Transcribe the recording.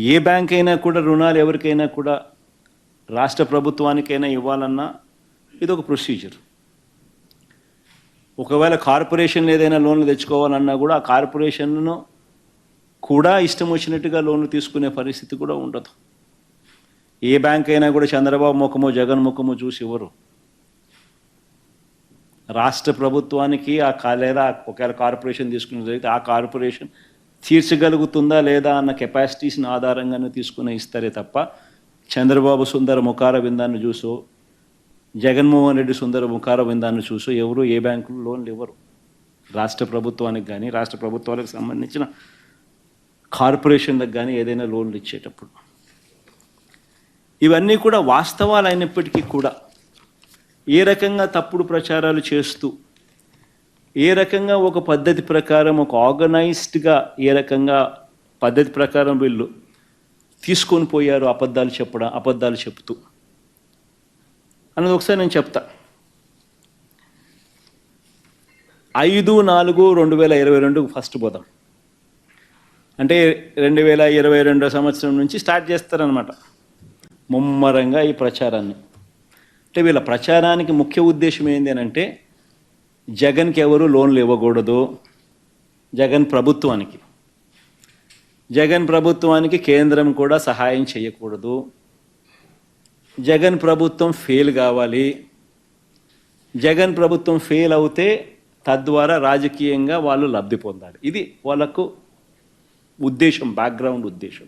ఏ bank అయినా కూడా రుణాలు ఎవరికైనా కూడా రాష్ట్ర ప్రభుత్వానికైనా ఇవ్వాలన్నా ఇది ఒక ప్రొసీజర్. ఒకవేళ కార్పొరేషన్ ఏదైనా లోన్లు తెచ్చుకోవాలన్నా కూడా ఆ కార్పొరేషన్ను కూడా ఇష్టం వచ్చినట్టుగా లోన్లు తీసుకునే పరిస్థితి కూడా ఉండదు. ఏ బ్యాంక్ అయినా కూడా చంద్రబాబు ముఖమో జగన్ ముఖమో చూసి ఇవ్వరు. రాష్ట్ర ప్రభుత్వానికి ఆ లేదా ఒకవేళ కార్పొరేషన్ తీసుకున్న జరిగితే ఆ కార్పొరేషన్ తీర్చగలుగుతుందా లేదా అన్న కెపాసిటీస్ని ఆధారంగానే తీసుకుని ఇస్తారే తప్ప చంద్రబాబు సుందర ముఖార విందాన్ని చూసో జగన్మోహన్ రెడ్డి సుందర ముఖార విందాన్ని చూసో ఎవరు ఏ బ్యాంకులు లోన్లు ఇవ్వరు. రాష్ట్ర ప్రభుత్వానికి కానీ రాష్ట్ర ప్రభుత్వాలకు సంబంధించిన కార్పొరేషన్లకు కానీ ఏదైనా లోన్లు ఇచ్చేటప్పుడు. ఇవన్నీ కూడా వాస్తవాలు అయినప్పటికీ కూడా ఏ రకంగా తప్పుడు ప్రచారాలు చేస్తూ ఏ రకంగా ఒక పద్ధతి ప్రకారం ఒక ఆర్గనైజ్డ్గా ఏ రకంగా పద్ధతి ప్రకారం వీళ్ళు తీసుకొని పోయారు అబద్ధాలు చెప్పడం అబద్ధాలు చెప్తూ. అన్నది ఒకసారి నేను చెప్తా. ఐదు నాలుగు రెండు వేల ఇరవై రెండు ఫస్ట్ పోదాం అంటే రెండు వేల ఇరవై రెండో సంవత్సరం నుంచి స్టార్ట్ చేస్తారనమాట ముమ్మరంగా ఈ ప్రచారాన్ని. అంటే వీళ్ళ ప్రచారానికి ముఖ్య ఉద్దేశం ఏంటి అని అంటే జగన్కి ఎవరు లోన్లు ఇవ్వకూడదు. జగన్ ప్రభుత్వానికి. జగన్ ప్రభుత్వానికి కేంద్రం కూడా సహాయం చేయకూడదు. జగన్ ప్రభుత్వం ఫెయిల్ కావాలి. జగన్ ప్రభుత్వం ఫెయిల్ అవుతే తద్వారా రాజకీయంగా వాళ్ళు లబ్ధి పొందాలి. ఇది వాళ్ళకు ఉద్దేశం బ్యాక్గ్రౌండ్ ఉద్దేశం.